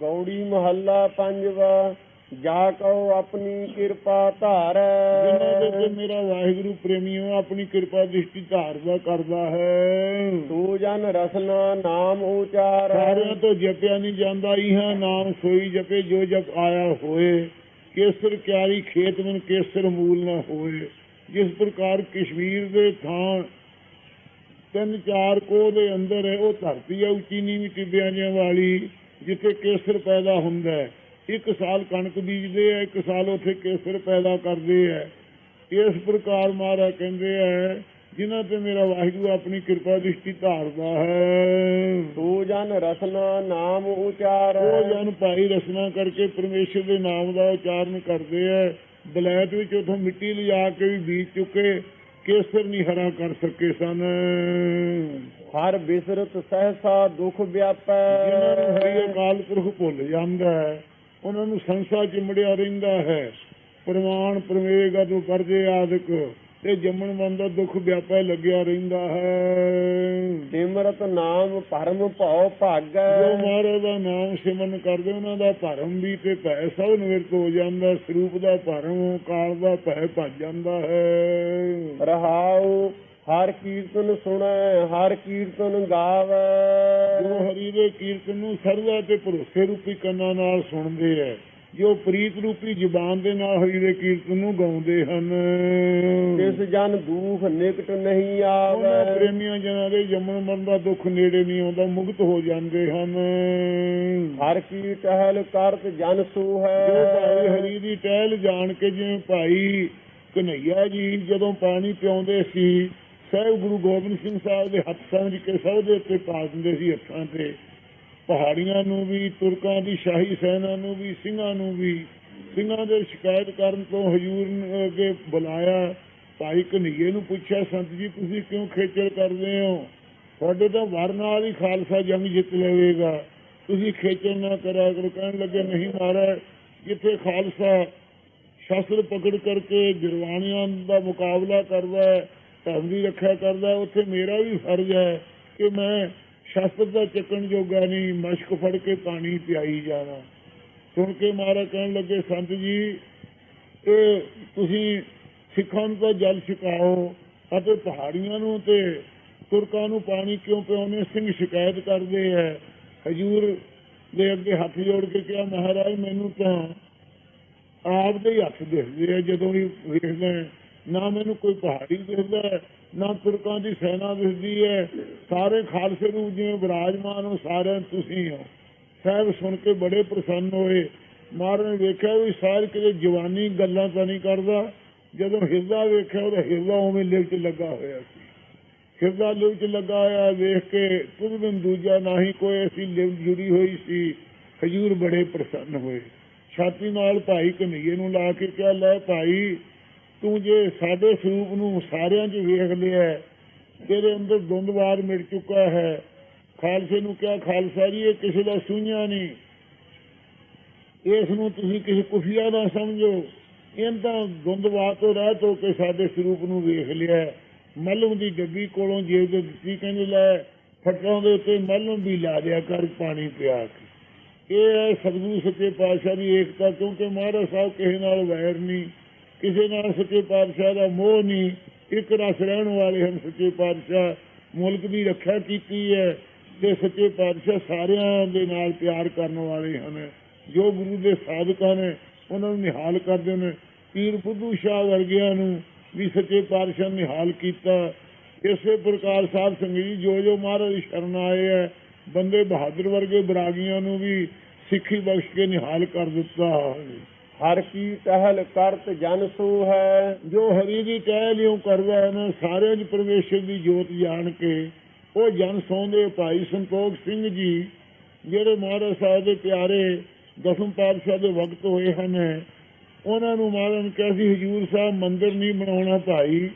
ਗੌੜੀ ਮਹੱਲਾ ਪੰਜਵਾ ਜਾ ਕਉ ਆਪਣੀ ਕਿਰਪਾ ਜਿਨ੍ਹਾਂ ਦੇ ਤੇ ਧਾਰੈ ਮੇਰਾ ਵਾਹਿਗੁਰੂ ਪ੍ਰੇਮੀਓ ਆਪਣੀ ਕਿਰਪਾ ਦ੍ਰਿਸ਼ਟੀ ਧਾਰਦਾ ਕਰਦਾ ਹੈ। ਤੂ ਜਨ ਰਸਨਾ ਨਾਮ ਉਚਾਰੈ। ਸਾਰਿਆਂ ਤੋਂ ਜਪਿਆ ਨਹੀਂ ਜਾਂਦਾ ਇਹਾਂ ਨਾਮ ਸੋਈ ਜਪੇ ਜੋ ਜਪ ਆਇਆ ਹੋਏ। ਕੇਸਰ ਕਿਆਰੀ ਖੇਤ ਮਨ ਕੇਸਰ ਮੂਲ ਨਾ ਹੋਏ। ਜਿਸ ਪ੍ਰਕਾਰ ਕਸ਼ਮੀਰ ਦੇ ਥਾਂ ਤਿੰਨ ਚਾਰ ਕੋਹ ਦੇ ਅੰਦਰ ਹੈ ਉਹ ਧਰਤੀ ਹੈ ਉੱਚੀ ਨੀਵੀਂ ਟਿੱਬਿਆਂ ਵਾਲੀ। ਜਿੱਥੇ ਕੇਸਰ ਪੈਦਾ ਹੁੰਦਾ ਹੈ। ਇੱਕ ਸਾਲ ਕਣਕ ਬੀਜਦੇ ਆ ਇੱਕ ਸਾਲ ਉੱਥੇ ਕੇਸਰ ਪੈਦਾ ਕਰਦੇ ਆ ਇਸ ਪ੍ਰਕਾਰ ਮਹਾਰਾਜ ਕਹਿੰਦੇ ਆ ਜਿਨ੍ਹਾਂ ਤੇ ਮੇਰਾ ਵਾਹਿਗੁਰੂ ਆਪਣੀ ਕਿਰਪਾ ਦ੍ਰਿਸ਼ਟੀ ਧਾਰਦਾ ਹੈ। ਤੂ ਜਨ ਰਸਨਾ ਨਾਮ ਉਹ ਉਚਾਰੈ ਜਨ ਭਾਈ ਰਸਨਾ ਕਰਕੇ ਪਰਮੇਸ਼ਰ ਦੇ ਨਾਮ ਦਾ ਉਚਾਰਨ ਕਰਦੇ ਆ ਬਲੈਤ ਵਿੱਚ ਉਥੋਂ ਮਿੱਟੀ ਲਿਜਾ ਕੇ ਵੀ ਬੀਜ ਚੁੱਕੇ। ਕੇਸਰ ਨਹੀਂ ਹਰਾ ਕਰ ਸਕੇ ਸਨ। ਹਰ ਬਿਸਰਤ ਸਹਸਾ ਦੁਖ ਵਿਆਪੈ। ਜਿਨ੍ਹਾਂ ਨੂੰ ਹਰੀ ਅਕਾਲ ਪੁਰਖ ਭੁੱਲ ਜਾਂਦਾ ਹੈ ਉਹਨਾਂ ਨੂੰ ਸੰਸਾ ਚਿਮੜਿਆ ਰਹਿੰਦਾ ਹੈ। ਪ੍ਰਮਾਣ ਪ੍ਰਵੇਗਾ ਤੋਂ ਪਰਦੇ ਆਦਿਕ। ਤੇ ਜੰਮਣ ਮਨ ਦਾ ਦੁੱਖ ਵਿਆਪੈ ਲੱਗਿਆ ਰਹਿੰਦਾ ਹੈ। ਸਿਮਰਤ ਨਾਮ ਭਰਮ ਭਉ ਭਾਗੈ। ਜੋ ਮਹਾਰਾਜ ਦਾ ਨਾਮ ਸਿਮਰਨ ਕਰਦੇ ਉਹਨਾਂ ਦਾ ਭਰਮ ਵੀ ਤੇ ਭੈ ਸਭ ਨਿਵਰਤ ਹੋ ਜਾਂਦਾ ਸਰੂਪ ਦਾ ਭਰਮ ਕਾਲ ਦਾ ਭੈ ਭੱਜ ਜਾਂਦਾ ਹੈ। ਰਹਾਉ ਹਰ ਕੀਰਤਨ ਸੁਣੈ ਹਰ ਕੀਰਤਨ ਜੋ ਗਾਵੈ ਹਰੀ ਦੇ ਕੀਰਤਨ ਨੂੰ ਸਰਦਾ ਤੇ ਭਰੋਸੇ ਰੂਪੀ ਕੰਨਾਂ ਨਾਲ ਸੁਣਦੇ ਐ ਜੋ ਪ੍ਰੀਤ ਰੂਪੀ ਜ਼ੁਬਾਨ ਦੇ ਨਾਲ ਹਰੀ ਦੇ ਕੀਰਤਨ ਨੂੰ ਗਾਉਂਦੇ ਹਨ। ਤਿਸ ਜਨ ਦੁਖ ਨਿਕਟ ਨਹੀਂ ਉਹਨਾਂ ਆਵੈ ਪ੍ਰੇਮੀਆਂ ਜਨਾਂ ਦੇ ਜੰਮਣ ਮਰਨ ਦਾ ਦੁੱਖ ਨੇੜੇ ਨਹੀਂ ਆਉਂਦਾ ਮੁਕਤ ਹੋ ਜਾਂਦੇ ਹਨ। ਹਰ ਕੀ ਟਹਿਲ ਕਰਤ ਜਨ ਸੂ ਜੋ ਭਾਈ ਹੈ ਹਰੀ ਦੀ ਟਹਿਲ ਜਾਣ ਕੇ ਜਿਵੇਂ ਭਾਈ ਕਨਈਆ ਜੀ ਜਦੋਂ ਪਾਣੀ ਪਿਆਉਂਦੇ ਸੀ ਸਹਿਬ ਗੁਰੂ ਗੋਬਿੰਦ ਸਿੰਘ ਸਾਹਿਬ ਦੇ ਹੱਥ ਸਮਝ ਕੇ ਸਭ ਦੇ ਉੱਤੇ ਪਾ ਦਿੰਦੇ ਸੀ ਹੱਥਾਂ ਤੇ। ਪਹਾੜੀਆਂ ਨੂੰ ਵੀ, ਤੁਰਕਾਂ ਦੀ ਸ਼ਾਹੀ ਸੈਨਾ ਨੂੰ ਵੀ, ਸਿੰਘਾਂ ਨੂੰ ਵੀ। ਸਿੰਘਾਂ ਦੇ ਸ਼ਿਕਾਇਤ ਕਰਨ ਤੋਂ ਹਜੂਰ ਅੱਗੇ ਬੁਲਾਇਆ। ਭਾਈ ਕਨਈਏ ਨੂੰ ਪੁੱਛਿਆ, ਸੰਤ ਜੀ, ਤੁਸੀਂ ਕਿਉਂ ਖੇਚਲ ਕਰਦੇ ਹੋ? ਤੁਹਾਡੇ ਤਾਂ ਵਰ ਨਾਲ ਹੀ ਖਾਲਸਾ ਜੰਗ ਜਿੱਤ ਲਵੇਗਾ। ਤੁਸੀਂ ਖੇਚਲ ਨਾ ਕਰਿਆ ਕਰੋ। ਕਹਿਣ ਲੱਗੇ, ਨਹੀਂ ਮਹਾਰਾਜ, ਜਿੱਥੇ ਖਾਲਸਾ ਸ਼ਸਤਰ ਪਕੜ ਕਰਕੇ ਗਿਰਵਾਣੀਆਂ ਦਾ ਮੁਕਾਬਲਾ ਕਰਦਾ ਹੈ, ਧਰਮ ਦੀ ਰੱਖਿਆ ਕਰਦਾ ਉੱਥੇ ਮੇਰਾ ਵੀ ਫਰਜ਼ ਹੈ ਕਿ ਮੈਂ ਸ਼ਸਤਰ ਦਾ ਚੱਕਣ ਜੋਗਾ ਨਹੀਂ, ਮਸ਼ਕ ਫੜ ਕੇ ਪਾਣੀ ਪਿਆਈ ਜਾਣਾ ਸੁਣ ਕੇ ਮਹਾਰਾਜ ਕਹਿਣ ਲੱਗੇ, ਸੰਤ ਜੀ ਇਹ ਤੁਸੀਂ ਸਿੱਖਾਂ ਨੂੰ ਤਾਂ ਜਲ ਛਕਾਓ ਅਤੇ ਪਹਾੜੀਆਂ ਨੂੰ ਤੇ ਤੁਰਕਾਂ ਨੂੰ ਪਾਣੀ ਕਿਉਂ ਪਿਆਉਨੇ ਸਿੰਘ ਸ਼ਿਕਾਇਤ ਕਰਦੇ ਹੈ ਹਜੂਰ ਦੇ ਅੱਗੇ ਹੱਥ ਜੋੜ ਕੇ ਕਿਹਾ, ਮਹਾਰਾਜ, ਮੈਨੂੰ ਤਾਂ ਆਪ ਦੇ ਹੱਥ ਦਿਖਦੇ ਆ, ਜਦੋਂ ਵੀ ਵੇਖਦਾ, ਨਾ ਮੈਨੂੰ ਕੋਈ ਪਹਾੜੀ ਦਿਖਦਾ ਨਾ ਤੁਰਕਾਂ ਦੀ ਸੈਨਾ ਦਿਸਦੀ ਹੈ। ਸਾਰੇ ਖਾਲਸੇ ਰੂਪ ਜਿਵੇਂ ਵਿਰਾਜਮਾਨ ਹੋ ਸਾਰਿਆਂ ਤੁਸੀਂ ਹੋ। ਸਾਹਿਬ ਸੁਣ ਕੇ ਬੜੇ ਪ੍ਰਸੰਨ ਹੋਏ। ਮਾਰਨ ਵੇਖਿਆ ਵੀ ਸਾਰ ਕਿਤੇ ਜਵਾਨੀ ਗੱਲਾਂ ਤਾਂ ਨਹੀਂ ਕਰਦਾ। ਜਦੋਂ ਹਿਰਦਾ ਵੇਖਿਆ, ਉਹਦਾ ਹਿਰਦਾ ਉਵੇਂ ਲਿਵ ਚ ਲੱਗਾ ਹੋਇਆ ਸੀ। ਹਿਰਦਾ ਲਿਵ ਚ ਲੱਗਾ ਹੋਇਆ ਵੇਖ ਕੇ ਕੁਝ ਦੂਜਾ ਨਾ ਹੀ ਕੋਈ ਐਸੀ ਲਿਵ ਜੁੜੀ ਹੋਈ ਸੀ। ਹਜੂਰ ਬੜੇ ਪ੍ਰਸੰਨ ਹੋਏ। ਛਾਤੀ ਨਾਲ ਭਾਈ ਕਨਈਏ ਨੂੰ ਲਾ ਕੇ ਕਿਹਾ, ਲੈ ਭਾਈ ਤੂੰ ਜੇ ਸਾਡੇ ਸਰੂਪ ਨੂੰ ਸਾਰਿਆਂ 'ਚ ਵੇਖ ਲਿਆ ਹੈ, ਤੇਰੇ ਅੰਦਰ ਦੁੰਦਵਾਰ ਮਿਟ ਚੁੱਕਾ ਹੈ। ਖਾਲਸੇ ਨੂੰ ਕਿਹਾ ਖਾਲਸਾ ਜੀ ਇਹ ਕਿਸੇ ਦਾ ਸੁਣਿਆ ਨਹੀਂ। ਇਸ ਨੂੰ ਤੁਸੀਂ ਕਿਸੇ ਕੁਫੀਆ ਨਾ ਸਮਝੋ। ਇਹਨਾਂ ਤਾਂ ਦੁੰਦਵਾਰ ਤੋਂ ਰਹਿਤ ਹੋ ਕੇ ਸਾਡੇ ਸਰੂਪ ਨੂੰ ਵੇਖ ਲਿਆ ਮਲਮ ਦੀ ਡੱਬੀ ਕੋਲੋਂ ਜੇਬ ਦੇ ਦਿੱਤੀ ਕਹਿੰਦੇ ਲੈ ਫਟਾਂ ਦੇ ਉੱਤੇ ਮਲਮ ਵੀ ਲਾ ਦਿਆ ਕਰ ਪਾਣੀ ਪਿਆ ਕੇ। ਇਹ ਹੈ ਸਤਿਗੁਰੂ ਸੱਚੇ ਪਾਤਸ਼ਾਹ ਦੀ ਏਕਤਾ ਕਿਉਂਕਿ ਮਹਾਰਾਜ ਸਾਹਿਬ ਕਿਸੇ ਨਾਲ ਵੈਰ ਨਹੀਂ। ਕਿਸੇ ਨਾਲ ਸੱਚੇ ਪਾਤਸ਼ਾਹ ਦਾ ਮੋਹ ਨਹੀਂ, ਇੱਕ ਰਸ ਰਹਿਣ ਵਾਲੇ ਹਨ ਸੱਚੇ ਪਾਤਸ਼ਾਹ। ਮੁਲਕ ਦੀ ਰੱਖਿਆ ਕੀਤੀ ਹੈ ਤੇ ਸੱਚੇ ਪਾਤਸ਼ਾਹ ਸਾਰਿਆਂ ਦੇ ਨਾਲ ਪਿਆਰ ਕਰਨ ਵਾਲੇ ਹਨ। ਜੋ ਗੁਰੂ ਦੇ ਸਾਧਕਾਂ ਨੇ ਉਹਨਾਂ ਨੂੰ ਨਿਹਾਲ ਕਰਦੇ ਨੇ। ਪੀਰ ਬੁੱਧੂ ਸ਼ਾਹ ਵਰਗਿਆਂ ਨੂੰ ਵੀ ਸੱਚੇ ਪਾਤਸ਼ਾਹ ਨਿਹਾਲ ਕੀਤਾ। ਇਸੇ ਪ੍ਰਕਾਰ ਸਾਹਿਬ ਸੰਗਤ ਜੀ, ਜੋ ਜੋ ਮਹਾਰਾਜ ਸ਼ਰਨ ਆਏ ਹੈ, ਬੰਦੇ ਬਹਾਦਰ ਵਰਗੇ ਬਰਾਗੀਆਂ ਨੂੰ ਵੀ ਸਿੱਖੀ ਬਖਸ਼ ਕੇ ਨਿਹਾਲ ਕਰ ਦਿੱਤਾ। ਹਰ ਕੀ ਟਹਿਲ ਕਰਤ ਜਨ ਸੂ ਹੈ। ਜੋ ਹਰੀ ਦੀ ਟਹਿਲ ਲਿਓ ਕਰਦਾ ਨਾ ਸਾਰਿਆਂ 'ਚ ਪਰਮੇਸ਼ਰ ਦੀ ਜੋਤ ਜਾਣ ਕੇ ਉਹ ਜਨ ਸੌਂਦੇ ਭਾਈ ਸੰਤੋਖ ਸਿੰਘ ਜੀ, ਜਿਹੜੇ ਮਹਾਰਾਜ ਸਾਹਿਬ ਦੇ ਪਿਆਰੇ ਦਸਮ ਪਾਤਸ਼ਾਹ ਦੇ ਵਕਤ ਹੋਏ ਹਨ। ਉਹਨਾਂ ਨੂੰ ਮਹਾਰਾਜ ਨੇ ਕਿਹਾ ਸੀ ਹਜੂਰ ਸਾਹਿਬ, ਮੰਦਿਰ ਨਹੀਂ ਬਣਾਉਣਾ ਭਾਈ,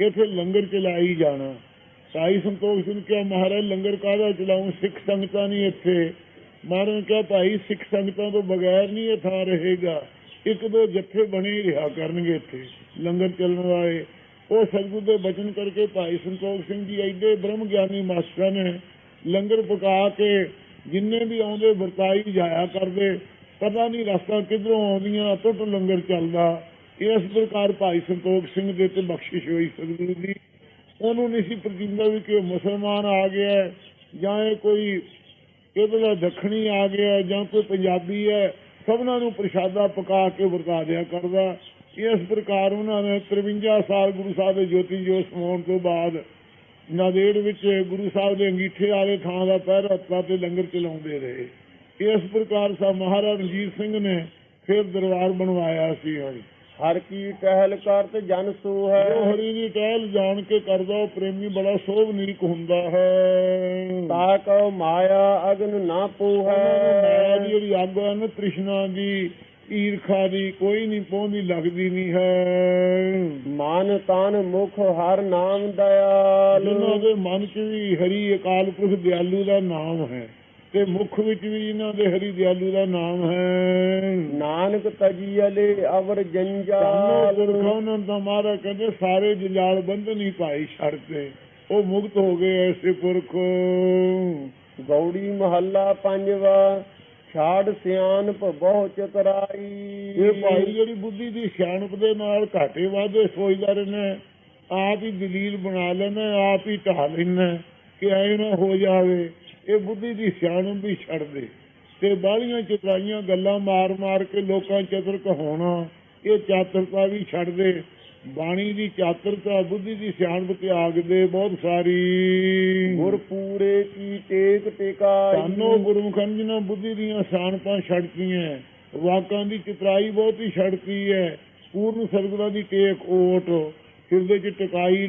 ਇੱਥੇ ਲੰਗਰ ਚਲਾਈ ਜਾਣਾ। ਭਾਈ ਸੰਤੋਖ ਸਿੰਘ ਕਿਹਾ, ਮਹਾਰਾਜ, ਲੰਗਰ ਕਾਹਦਾ ਚਲਾਉਂ? ਸਿੱਖ ਸੰਗਤਾਂ ਨਹੀਂ ਇੱਥੇ। ਮਹਾਰਾਜ ਨੇ ਕਿਹਾ, ਭਾਈ, ਸਿੱਖ ਸੰਗਤਾਂ ਤੋਂ ਬਗੈਰ ਨਹੀਂ ਇਹ ਥਾਂ ਰਹੇਗਾ। ਇੱਕ ਦੋ ਜੱਥੇ ਬਣੇ ਰਿਹਾ ਕਰਨਗੇ ਇੱਥੇ। ਲੰਗਰ ਚੱਲਣ ਵਾਲੇ, ਉਹ ਸਤਿਗੁਰ ਦੇ ਬਚਨ ਕਰਕੇ ਭਾਈ ਸੰਤੋਖ ਸਿੰਘ ਜੀ ਐਡੇ ਬ੍ਰਹਮ ਗਿਆਨੀ ਮਾਸਟਰਾਂ ਨੇ ਲੰਗਰ ਪਕਾ ਕੇ ਜਿੰਨੇ ਵੀ ਆਉਂਦੇ ਵਰਤਾਈ ਜਾਇਆ ਕਰਦੇ, ਪਤਾ ਨਹੀਂ ਰਸਤਾ ਕਿਧਰੋਂ ਆਉਂਦੀਆਂ ਟੁੱਟ ਲੰਗਰ ਚੱਲਦਾ। ਇਸ ਪ੍ਰਕਾਰ ਭਾਈ ਸੰਤੋਖ ਸਿੰਘ ਦੇ ਤੇ ਬਖਸ਼ਿਸ਼ ਹੋਈ ਸਤਿਗੁਰੂ ਦੀ। ਉਹਨੂੰ ਨਹੀਂ ਸੀ ਪ੍ਰਤੀਂਦਾ ਵੀ ਕਿ ਉਹ ਮੁਸਲਮਾਨ ਆ ਗਿਆ ਜਾਂ ਇਹ ਕੋਈ ਇਹਦਾ ਦੱਖਣੀ ਆ ਗਿਆ ਜਾਂ ਕੋਈ ਪੰਜਾਬੀ ਹੈ। ਸਭਨਾਂ ਨੂੰ ਪ੍ਰਸ਼ਾਦਾ ਪਕਾ ਕੇ ਵਰਤਾ ਦਿਆ ਕਰਦਾ। ਇਸ ਪ੍ਰਕਾਰ ਉਹਨਾਂ ਨੇ 53 ਸਾਲ ਗੁਰੂ ਸਾਹਿਬ ਦੇ ਜੋਤੀ ਜੋਤ ਸਮਾਉਣ ਤੋਂ ਬਾਅਦ ਨਾਦੇੜ ਵਿੱਚ ਗੁਰੂ ਸਾਹਿਬ ਦੇ ਅੰਗੀਠੇ ਵਾਲੇ ਥਾਂ ਦਾ ਪਹਿਰਾ ਦਿੱਤਾ ਤੇ ਲੰਗਰ ਚਲਾਉਂਦੇ ਰਹੇ। ਇਸ ਪ੍ਰਕਾਰ ਸਾ ਮਹਾਰਾਜ ਰਣਜੀਤ ਸਿੰਘ ਨੇ ਫਿਰ ਦਰਬਾਰ ਬਣਵਾਇਆ ਸੀ। ਹਾਂ ਹਰ ਕੀ ਟਹਿਲ ਕਰਤ ਜਨ ਸੋ ਜੋ ਹੈ ਹਰੀ ਦੀ ਟਹਿਲ ਜਾਣ ਕੇ ਕਰਦਾ ਉਹ ਪ੍ਰੇਮੀ ਬੜਾ ਸੋਭਨੀਕ ਹੁੰਦਾ ਹੈ। ਤਾ ਕਉ ਮਾਇਆ ਅਗਨ ਨਾ ਮਾਇਆ ਪੂਹੈ ਦੀ ਜਿਹੜੀ ਅੱਗ ਹੈ ਨਾ ਤ੍ਰਿਸ਼ਨਾ ਦੀ ਈਰਖਾ ਦੀ ਕੋਈ ਨਹੀਂ ਪਹੁੰਚਦੀ ਲੱਗਦੀ ਨਹੀਂ ਹੈ। ਮਨ ਤਨ ਮੁਖ ਹਰ ਨਾਮ ਦਇਆਲ। ਜਿਨ੍ਹਾਂ ਦੇ ਮਨ 'ਚ ਵੀ ਹਰੀ ਅਕਾਲ ਪੁਰਖ ਦਿਆਲੂ ਦਾ ਨਾਮ ਹੈ। ਤੇ ਮੁਖ ਵਿੱਚ ਵੀ ਇਹਨਾਂ ਦੇ ਹਰੀ ਦਿਆਲੂ ਦਾ ਨਾਮ ਹੈ। ਨਾਨਕ ਤਜੀਲੇ ਅਵਰ ਜੰਜਾਲ ਗੁਰਖਾਂ ਨੇ ਤਾਂ ਮਹਾਰਾਜ ਕਹਿੰਦੇ ਸਾਰੇ ਜੰਜਾਲ ਬੰਧਨ ਹੀ ਪਾਈ ਛੱਡਤੇ ਉਹ ਮੁਕਤ ਹੋ ਗਏ ਐਸੇ ਪੁਰਖ। ਗੌੜੀ ਮਹੱਲਾ ਪੰਜਵਾ ਛਾੜ ਸਿਆਣਪ ਬਹੁ ਚਤਰਾਈ। ਇਹ ਭਾਈ ਜਿਹੜੀ ਬੁੱਧੀ ਦੀ ਸਿਆਣਪ ਦੇ ਨਾਲ ਘਾਟੇ ਵਾਧੇ ਸੋਚਦਾ ਰਹਿਣਾ ਆਪ ਹੀ ਦਲੀਲ ਬਣਾ ਲੈਣਾ ਆਪ ਹੀ ਢਾ ਲੈਣਾ ਕਿ ਐ ਨਾ ਹੋ ਜਾਵੇ। ਇਹ ਬੁੱਧੀ ਦੀ ਸਿਆਣਪ ਵੀ ਛੱਡ ਦੇ। ਤੇ ਬਾਹਲੀਆਂ ਚਤਰਾਈਆਂ ਗੱਲਾਂ ਮਾਰ ਮਾਰ ਕੇ ਲੋਕਾਂ ਚਤਰ ਕਹਾਉਣਾ ਇਹ ਚਾਤਰਤਾ ਵੀ ਛੱਡ ਦੇ। ਬਾਣੀ ਦੀ ਚਾਤਰਤਾ ਬੁੱਧੀ ਦੀ ਸਿਆਣਪ ਤਿਆਗ ਦੇ ਬਹੁਤ ਸਾਰੀ। ਗੁਰ ਪੂਰੇ ਕੀ ਟੇਕ ਟਿਕਾਈ। ਸਾਨੂੰ ਗੁਰਮੁਖਾਂ ਜਿਨ੍ਹਾਂ ਬੁੱਧੀ ਦੀਆਂ ਸਿਆਣਪਾਂ ਛੱਡਤੀਆਂ ਵਾਕਾਂ ਦੀ ਚਤਰਾਈ ਬਹੁਤ ਹੀ ਛੱਡਤੀ ਹੈ ਪੂਰਨ ਸਰਗੁਰਾਂ ਦੀ ਟੇਕ ਓਟ ਹਿਰਦੇ ਚ ਟਿਕਾਈ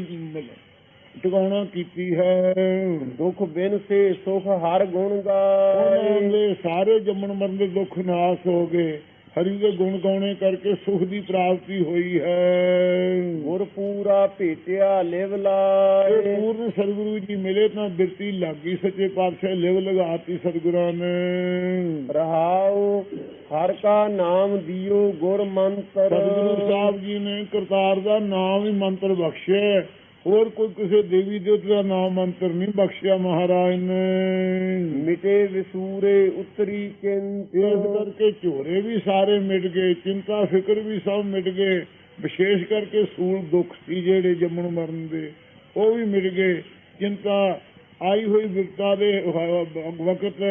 ਟਿਕਾਉਣਾ ਕੀਤੀ ਹੈ। ਦੁਖ ਬਿਨ ਸੇ ਸੁਖ ਹਰ ਗੁਣ ਗਾਏ। ਸਾਰੇ ਜੰਮਣ ਮਰਨ ਦੇ ਦੁੱਖ ਨਾਸ ਹੋ ਗਏ। ਹਰੀ ਦੇ ਗੁਣ ਗਾਉਣੇ ਕਰਕੇ ਸੁਖ ਦੀ ਪ੍ਰਾਪਤੀ ਹੋਈ ਹੈ। ਗੁਰ ਪੂਰਾ ਭੇਟਿਆ ਲਿਵ ਲਾਏ। ਪੂਰਨ ਸਤਿਗੁਰੂ ਜੀ ਮਿਲੇ ਤਾਂ ਬਿਰਤੀ ਲੱਗੀ ਸੱਚੇ ਪਾਤਸ਼ਾਹ ਲਿਵ ਲਗਾਤੀ ਸਤਿਗੁਰਾਂ ਨੇ। ਰਹਾਉ ਹਰ ਕਾ ਨਾਮ ਦਿਓ ਗੁਰ ਮੰਤਰ। ਸਤਿਗੁਰੂ ਸਾਹਿਬ ਜੀ ਨੇ ਕਰਤਾਰ ਦਾ ਨਾਮ ਹੀ ਮੰਤਰ ਬਖਸ਼ਿਆ। ਹੋਰ ਕੋਈ ਕਿਸੇ ਦੇਵੀ ਦੇਵਤੇ ਦਾ ਨਾਮ ਮੰਤਰ ਨਹੀਂ ਬਖਸ਼ਿਆ ਮਹਾਰਾਜ ਨੇ। ਮਿਟੇ ਵਿਸੂਰੇ ਉਤਰੀ ਇਸ ਕਿੰਤ ਕਰਕੇ ਝੋਰੇ ਵੀ ਸਾਰੇ ਮਿਟ ਗਏ ਚਿੰਤਾ ਫਿਕਰ ਵੀ ਸਭ ਮਿਟ ਗਏ। ਵਿਸ਼ੇਸ਼ ਕਰਕੇ ਸੂਲ ਦੁੱਖ ਸੀ ਜਿਹੜੇ ਜੰਮਣ ਮਰਨ ਦੇ ਉਹ ਵੀ ਮਿਟ ਗਏ। ਚਿੰਤਾ ਆਈ ਹੋਈ ਵਿਪਤਾ ਦੇ ਵਕਤ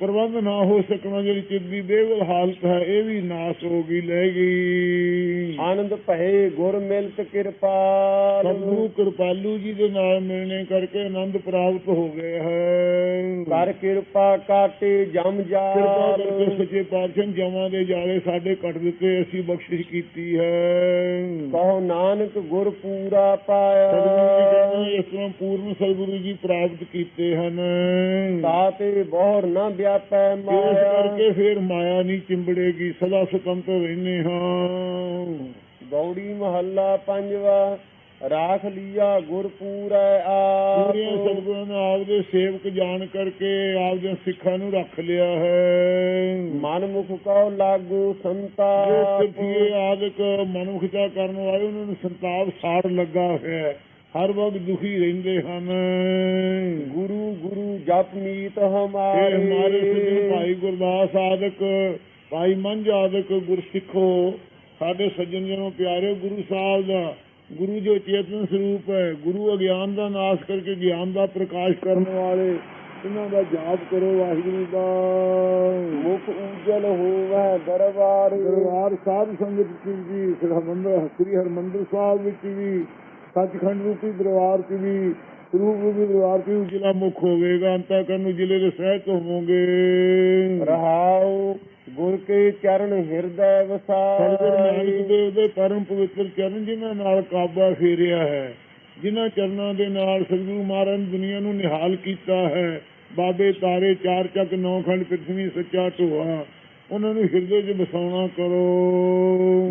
ਪ੍ਰਬੰਧ ਨਾ ਹੋ ਸਕਣਾ ਜਿਹੜੀ ਚਿੱਤ ਦੀ ਬੇਵਲ ਹਾਲਤ ਹੈ ਇਹ ਵੀ ਨਾਸ ਹੋ ਗਈ ਲੈ ਗਈ। ਆਨੰਦ ਭਏ ਗੁਰ ਮਿਲਤ ਕਿਰਪਾਲ। ਸਤਿਗੁਰੂ ਕਿਰਪਾਲੂ ਜੀ ਦੇ ਨਾਲ ਮਿਲਣੇ ਕਰਕੇ ਆਨੰਦ ਪ੍ਰਾਪਤ ਹੋ ਗਿਆ ਹੈ। ਕਰ ਕਿਰਪਾ ਕਾਟੇ ਜਮ ਕਿਰਪਾ ਕਰਕੇ ਸੱਚੇ ਪਾਤਸ਼ਾਹ ਨੇ ਜਮਾਂ ਦੇ ਜਾਲੇ ਸਾਡੇ ਕੱਟ ਦਿੱਤੇ ਅਸੀਂ ਬਖਸ਼ਿਸ਼ ਕੀਤੀ ਹੈ। ਕਹੋ ਨਾਨਕ ਗੁਰ ਪੂਰਾ ਸਤਿਗੁਰੂ ਜੀ ਪਾਇਆ ਇਸ ਤਰ੍ਹਾਂ ਪੂਰਨ ਸਤਿਗੁਰੂ ਜੀ ਪ੍ਰਾਪਤ ਕੀਤੇ ਹਨ। ਤਾਤੇ ਬਹੁਰ ਨਾ ਵਿਆਪੈ ਇਸ ਮਾਇਆ ਕਰਕੇ ਫਿਰ ਮਾਇਆ ਨਹੀਂ ਚਿੰਬੜੇਗੀ ਸਦਾ ਸੁਤੰਤਰ ਰਹਿੰਦੇ ਹਾਂ। ਗੌੜੀ ਮਹੱਲਾ ਪੰਜਵਾ ਰਾਖ ਲੀਆ ਗੁਰ ਪੂਰੈ ਪੂਰੀਆਂ ਆਪ ਸਤਿਗੁਰਾਂ ਨੇ ਆਪਦੇ ਸੇਵਕ ਜਾਣ ਕਰਕੇ ਆਪਦੇ ਸਿੱਖਾਂ ਨੂੰ ਰੱਖ ਲਿਆ ਹੈ। ਮਨ ਮੁਖ ਕਉ ਲਾਗੂ ਜੋ ਸੰਤਾਪ ਕਿਰਤੀਏ ਆਦਿਕ ਮਨੁੱਖਤਾ ਕਰਨ ਵਾਲੇ ਉਹਨਾਂ ਨੂੰ ਸੰਤਾਪ ਸਾੜ ਲੱਗਾ ਹੋਇਆ ਹੈ। ਹਰ ਵਕਤ ਦੁਖੀ ਰਹਿੰਦੇ ਹਨ। ਜਪ ਮੀਤ ਇਹ ਹਮਾਰੇ ਹਮਾਰੇ ਸੱਜਣ ਭਾਈ ਗੁਰਦਾਸ ਆਦਿਕ ਭਾਈ ਮੰਝ ਆਦਿਕ ਗੁਰਸਿੱਖੋ ਸਾਡੇ ਸੱਜਣ ਜਨੋ ਪਿਆਰੇ ਗੁਰੂ ਸਾਹਿਬ ਦਾ ਗੁਰੂ ਜੋ ਚੇਤਨ ਸਰੂਪ ਹੈ ਗੁਰੂ ਅਗਿਆਨ ਦਾ ਨਾਸ਼ ਕਰਕੇ ਗਿਆਨ ਦਾ ਪ੍ਰਕਾਸ਼ ਕਰਨ ਵਾਲੇ ਇਹਨਾਂ ਦਾ ਜਾਪ ਕਰੋ ਵਾਹਿਗੁਰੂ ਦਾ ਮੁਖ ਉਜਲ ਹੋਵੈ ਦਰਬਾਰ। ਦਰਬਾਰ ਸਾਧ ਸੰਗਤ ਵੀ ਸ੍ਰੀ ਹਰਿਮੰਦਰ ਸ੍ਰੀ ਹਰਿਮੰਦਰ ਸਾਹਿਬ ਵਿੱਚ ਵੀ ਸੱਚਖੰਡ ਰੂਪੀ ਦਰਬਾਰ ਚ ਵੀ ਰੂਪ ਰੂਪੀ ਦਰਬਾਰ ਚ ਵੀ ਉਜਲਾ ਮੁਖ ਹੋਵੇਗਾ ਅੰਤਾ ਕਰਨ ਜ਼ਿਲ੍ਹੇ ਦੇ ਸਹਿਤ ਹੋਵੋਗੇ। ਰਹਾਉ ਗੁਰ ਕੇ ਚਰਨ ਹਿਰਦੈ ਨਾਨਕ ਵਸਾਈ ਦੇਵ ਦੇ ਪਰਮ ਪਵਿੱਤਰ ਚਰਨ ਜਿਨ੍ਹਾਂ ਨਾਲ ਕਾਬਾ ਫੇਰਿਆ ਹੈ ਜਿਨ੍ਹਾਂ ਚਰਨਾਂ ਦੇ ਨਾਲ ਸਤਿਗੁਰੂ ਮਹਾਰਾਜ ਨੇ ਦੁਨੀਆ ਨੂੰ ਨਿਹਾਲ ਕੀਤਾ ਹੈ। ਬਾਬੇ ਤਾਰੇ ਚਾਰ ਚੱਕ ਨੌ ਖੰਡ ਪ੍ਰਿਥਵੀ ਸੱਚਾ ਢੋਆ ਉਹਨਾਂ ਨੂੰ ਹਿਰਦੇ 'ਚ ਵਸਾਉਣਾ ਕਰੋ।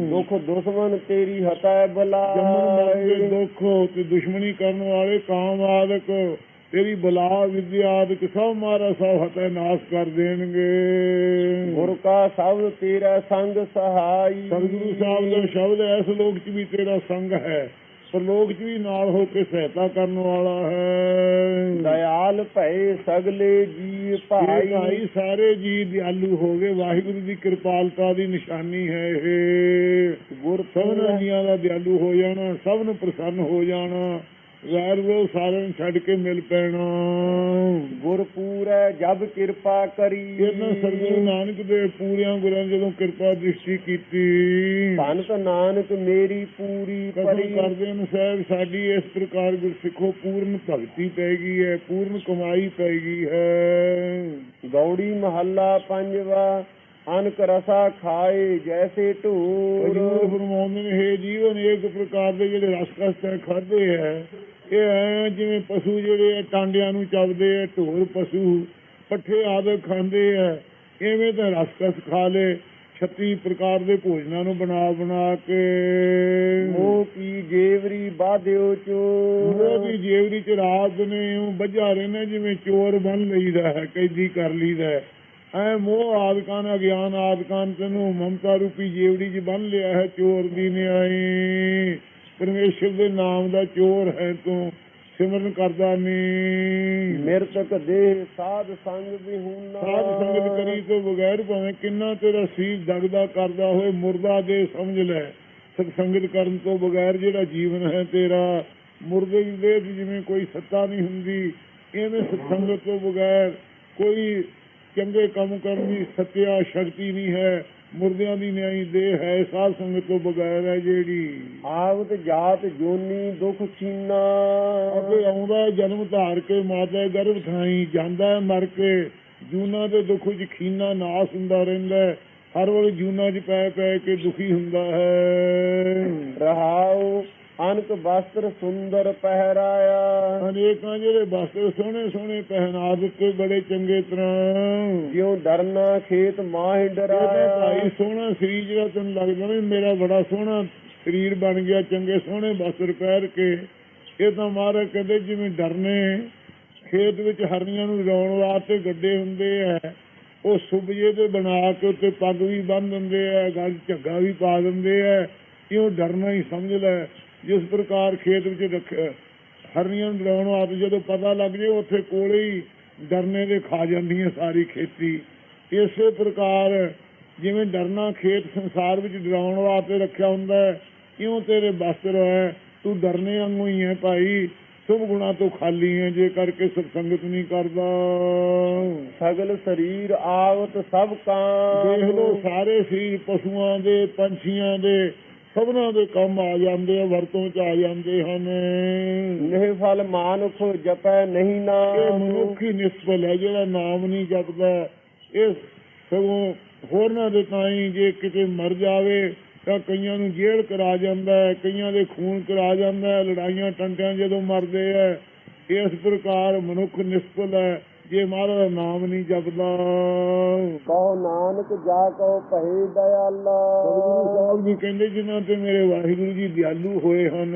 ਦੁਖ ਦੁਸ਼ਮਨ ਤੇਰੀ ਹਟੈ ਬਲਾਈ ਦੁੱਖ ਤੇ ਦੁਸ਼ਮਣੀ ਕਰਨ ਵਾਲੇ ਕਾਮ ਆਦਿਕ ਤੇਰੀ ਬਲਾ ਵਿਦਿਆ ਆਦਿਕ ਸਭ ਮਾਰਾ ਸਭ ਹਤੈ ਨਾਸ਼ ਕਰ ਦੇਣਗੇ। ਗੁਰ ਕਾ ਸ਼ਬਦ ਤੇਰਾ ਸੰਗ ਸਹਾਈ। ਸਤਿਗੁਰੂ ਸਾਹਿਬ ਦਾ ਸ਼ਬਦ ਐਸ ਲੋਕ 'ਚ ਵੀ ਤੇਰਾ ਸੰਗ ਹੈ। ਪਰਲੋਕ 'ਚ ਵੀ ਨਾਲ ਹੋ ਕੇ ਸਹਾਇਤਾ ਕਰਨ ਵਾਲਾ ਹੈ। ਦਇਆਲ ਭਏ ਸਗਲੇ ਜੀ ਭਾਈ। ਭਾਈ ਸਾਰੇ ਜੀ ਦਿਆਲੂ ਹੋ ਗਏ ਵਾਹਿਗੁਰੂ ਦੀ ਕਿਰਪਾਲਤਾ ਦੀ ਨਿਸ਼ਾਨੀ ਹੈ ਇਹ। ਗੁਰ ਸਭਨਾਂ ਜੀਆਂ ਦਾ ਦਿਆਲੂ ਹੋ ਜਾਣਾ ਸਭ ਨੂੰ ਪ੍ਰਸੰਨ ਹੋ ਜਾਣਾ। ਵੈਰ ਵਿਰੋਧ ਸਾਰਿਆਂ ਛੱਡ ਕੇ ਮਿਲ ਪੈਣਾ। ਗੁਰ ਪੂਰੈ ਜਬ ਕਿਰਪਾ ਕਰੀ। ਇਹਨਾਂ ਸਰਗੁਰੂ ਨਾਨਕ ਦੇ ਪੂਰਿਆਂ ਗੁਰਾਂ ਜਦੋਂ ਕਿਰਪਾ ਦ੍ਰਿਸ਼ਟੀ ਕੀਤੀ। ਭੰਤ ਨਾਨਕ ਮੇਰੀ ਪੂਰੀ ਪਰੀ ਕਰਦੇ ਨੇ ਸਾਹਿਬ ਸਾਡੀ ਇਸ ਪ੍ਰਕਾਰ ਗੁਰਸਿੱਖੋ ਪੂਰਨ ਭਗਤੀ ਪੈ ਗਈ ਹੈ ਪੂਰਨ ਕਮਾਈ ਪੈ ਗਈ ਹੈ। ਗੌੜੀ ਮਹੱਲਾ ਪੰਜਵਾ ਅਨਕ ਰਸਾ ਖਾਏ ਜੈਸੇ ਢੂਰ। ਹਜ਼ੂਰ ਫਰਮਾਉਂਦੇ ਨੇ ਹੇ ਜੀਵਨ ਇੱਕ ਪ੍ਰਕਾਰ ਦੇ ਜਿਹੜੇ ਰਸ ਕਸਤੇ ਖਾਦੇ ਹੈ। ਇਹ ਐ ਜਿਵੇਂ ਪਸ਼ੂ ਜਿਹੜੇ ਆ ਟਾਂਡਿਆਂ ਨੂੰ ਚੱਬਦੇ ਆ ਢੋਰ ਪਸ਼ੂ ਪੱਠੇ ਆਦਿ ਖਾਂਦੇ ਆ ਐਵੇਂ ਤਾਂ ਰਸ ਕਸ ਖਾ ਲੇ 36 ਪ੍ਰਕਾਰ ਦੇ ਭੋਜਨਾਂ ਨੂੰ ਬਣਾ ਬਣਾ ਕੇ। ਮੋਹ ਕੀ ਜੇਵਰੀ ਬਾਧਿਓ ਚੋ। ਉਹ ਵੀ ਜੇਵਰੀ ਚ ਰਾਤ ਨੇ ਉਹ ਬੱਝਾ ਰਹਿਣਾ ਜਿਵੇਂ ਚੋਰ ਬਣ ਲਈਦਾ ਹੈ ਕੈਦੀ ਕਰ ਲਈਦਾ ਹੈ। ਐ ਮੋਹ ਆਦਿਕਾਂ ਅਗਿਆਨ ਆਦਿਕਾਂ ਤੈਨੂੰ ਮਮਤਾ ਰੂਪੀ ਜੇਵੜੀ ਚ ਬੰਨ ਲਿਆ ਹੈ ਚੋਰ ਦੀ ਨਿਆਈ ਪਰਮੇਸ਼ਰ ਦੇ ਨਾਮ ਦਾ ਚੋਰ ਹੈ ਤੂੰ ਸਿਮਰਨ ਕਰਦਾ ਨਹੀਂ। ਮਿਰਤਕ ਦੇਹ ਸਾਧ ਸੰਗ ਵਿਹੂਨਾ ਸਾਧ ਸੰਗਤ ਕਰੀ ਤੋਂ ਬਗੈਰ ਭਾਵੇਂ ਕਿੰਨਾ ਤੇਰਾ ਸੀਰ ਦਗਦਾ ਕਰਦਾ ਹੋਏ ਮੁਰਦਾ ਦੇ ਸਮਝ ਲੈ। ਸਤ ਸੰਗਤ ਕਰਨ ਤੋਂ ਬਗੈਰ ਜਿਹੜਾ ਜੀਵਨ ਹੈ ਤੇਰਾ ਮੁਰਦੇ ਦੀ ਦੇਹ ਦੀ ਜਿਵੇਂ ਕੋਈ ਸੱਤਾ ਨਹੀਂ ਹੁੰਦੀ ਐਵੇਂ ਸਤ ਸੰਗਤ ਤੋਂ ਬਗੈਰ ਕੋਈ ਚੰਗੇ ਕੰਮ ਕਰਨ ਦੀ ਸੱਤਿਆ ਸ਼ਕਤੀ ਨਹੀਂ ਹੈ। ਮੁਰਦਿਆਂ ਦੀ ਨਿਆਈ ਦੇਹ ਹੈ ਸਾਧ ਸੰਗਤ ਤੋਂ ਬਗੈਰ ਹੈ ਜਿਹੜੀ। ਆਵਤ ਜਾਤ ਜੋਨੀ ਦੁਖ ਛੀਨਾ। ਅੱਗੇ ਆਉਂਦਾ ਜਨਮ ਧਾਰ ਕੇ ਮਾਤਾ ਦੇ ਗਰਭ ਥਾਈ ਜਾਂਦਾ ਹੈ ਮਰ ਕੇ ਜੂਨਾ ਦੇ ਦੁੱਖ ਵਿੱਚ ਖੀਨਾ ਨਾਸ ਹੁੰਦਾ ਰਹਿੰਦਾ ਹਰ ਵੇਲੇ ਜੂਨਾ 'ਚ ਪੈ ਪੈ ਕੇ ਦੁਖੀ ਹੁੰਦਾ ਹੈ। ਰਹਾਉ ਅਨਕ ਵਸਤਰ ਸੁੰਦਰ ਪਹਿਰਾਇਆ। ਅਨੇਕਾਂ ਜਿਹੜੇ ਬਸਤਰ ਸੋਹਣੇ ਸੋਹਣੇ ਪਹਿਨਾ ਦਿੱਤੇ ਬੜੇ ਚੰਗੇ ਤਰ੍ਹਾਂ। ਜਿਉ ਡਰਨਾ ਖੇਤ ਮਾਹਿ ਇਹ ਤਾਂ ਡਰਾਇਆ ਭਾਈ ਸੋਹਣਾ ਸਰੀਰ ਜਿਹੜਾ ਤੈਨੂੰ ਲੱਗਦਾ ਵੀ ਮੇਰਾ ਬੜਾ ਸੋਹਣਾ ਸਰੀਰ ਬਣ ਗਿਆ ਚੰਗੇ ਸੋਹਣੇ ਬਸਤਰ ਪਹਿਰ ਕੇ। ਇਹ ਤਾਂ ਮਹਾਰਾਜ ਕਹਿੰਦੇ ਜਿਵੇਂ ਡਰਨੇ ਖੇਤ ਵਿੱਚ ਹਰਨੀਆਂ ਨੂੰ ਰੌਣ ਵਾਸਤੇ ਗੱਡੇ ਹੁੰਦੇ ਆ। ਉਹ ਸੁਬਜੇ ਦੇ ਬਣਾ ਕੇ ਉੱਤੇ ਪੱਗ ਵੀ ਬੰਨ ਦਿੰਦੇ ਆ ਗੱਲ ਝੱਗਾ ਵੀ ਪਾ ਦਿੰਦੇ ਆ। ਇਉਂ ਡਰਨਾ ਹੀ ਸਮਝ ਲੈ ਜਿਸ ਪ੍ਰਕਾਰ ਖੇਤ ਵਿੱਚ ਰੱਖ ਹਰਨੀਆਂ ਡਰਾਉਣ ਵਾਸਤੇ ਜਦੋਂ ਪਤਾ ਲੱਗ ਜੇ ਉੱਥੇ ਕੋਲੇ ਹੀ ਡਰਨੇ ਦੇ ਖਾ ਜਾਂਦੀਆਂ ਸਾਰੀ ਖੇਤੀ। ਇਸੇ ਪ੍ਰਕਾਰ ਜਿਵੇਂ ਡਰਨਾ ਖੇਤ ਸੰਸਾਰ ਵਿੱਚ ਡਰਾਉਣ ਵਾਸਤੇ ਰੱਖਿਆ ਹੁੰਦਾ ਹੈ ਇਉਂ ਤੇਰੇ ਬਸਤਰ ਹੈ ਤੂੰ ਡਰਨੇ ਵਾਂਗੂ ਹੀ ਹੈ ਭਾਈ ਸੁਭ ਗੁਣਾ ਤੋਂ ਖਾਲੀ ਹੈ ਜੇ ਕਰਕੇ ਸਤਸੰਗਤ ਨਹੀਂ ਕਰਦਾ। ਸਗਲ ਸਰੀਰ ਆਵਤ ਸਭ ਕਾਂ ਦੇਖ ਲੋ ਸਾਰੇ ਸਰੀਰ ਪਸ਼ੂਆਂ ਦੇ ਪੰਛੀਆਂ ਦੇ ਸਭਨਾਂ ਦੇ ਕੰਮ ਆ ਜਾਂਦੇ ਆ ਵਰਤੋਂ ਚ ਆ ਜਾਂਦੇ ਹਨ। ਨਿਹ ਫਲ ਮਾਨੁਖ ਜਪੈ ਨਹੀਂ ਨਾਮ। ਮਨੁੱਖੀ ਨਿਸਬਲ ਹੈ ਜਿਹੜਾ ਨਾਮ ਨਹੀਂ ਜਪਦਾ। ਇਹ ਸਗੋਂ ਹੋਰਨਾਂ ਦੇ ਤਾਈ ਜੇ ਕਿਤੇ ਮਰ ਜਾਵੇ ਤਾਂ ਕਈਆਂ ਨੂੰ ਜੇਲ੍ਹ ਕਰਾ ਜਾਂਦਾ ਹੈ ਕਈਆਂ ਦੇ ਖੂਨ ਕਰਾ ਜਾਂਦਾ ਹੈ ਲੜਾਈਆਂ ਟੰਟਿਆਂ ਜਦੋਂ ਮਰਦੇ ਹੈ ਇਸ ਪ੍ਰਕਾਰ ਮਨੁੱਖ ਨਿਸਬਲ ਹੈ। ਜੇ ਮਹਾਰਾਜ ਨਾਮ ਨਹੀਂ ਜਪਦਾ। ਕਹੋ ਨਾਨਕ ਜਾ ਕਹੋ ਭਏ ਦਇਆਲਾ। ਸਤਿਗੁਰੂ ਸਾਹਿਬ ਜੀ ਕਹਿੰਦੇ ਜਿਨ੍ਹਾਂ ਤੇ ਮੇਰੇ ਵਾਹਿਗੁਰੂ ਜੀ ਦਿਆਲੂ ਹੋਏ ਹਨ।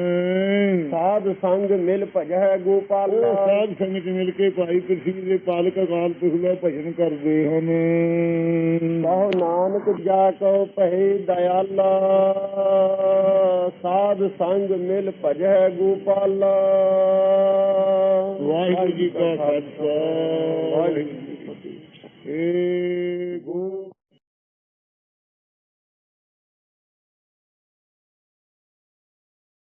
ਸਾਧ ਸੰਗ ਮਿਲ ਭਜੈ ਗੋਪਾਲਾ। ਸਾਧ ਸੰਗਤ ਮਿਲ ਕੇ ਭਾਈ ਪ੍ਰਸਿੱਧ ਦੇ ਪਾਲਕ ਅਕਾਲ ਪੁਰਖ ਦਾ ਭਜਨ ਕਰਦੇ ਹਨ। ਕਹੋ ਨਾਨਕ ਜਾ ਕਹੋ ਭਏ ਦਇਆਲਾ। ਸਾਧ ਸੰਗ ਮਿਲ ਭਜੈ ਗੋਪਾਲਾ। ਵਾਹਿਗੁਰੂ ਜੀ ਕਾ ਖਾਲਸਾ। Olha. ego.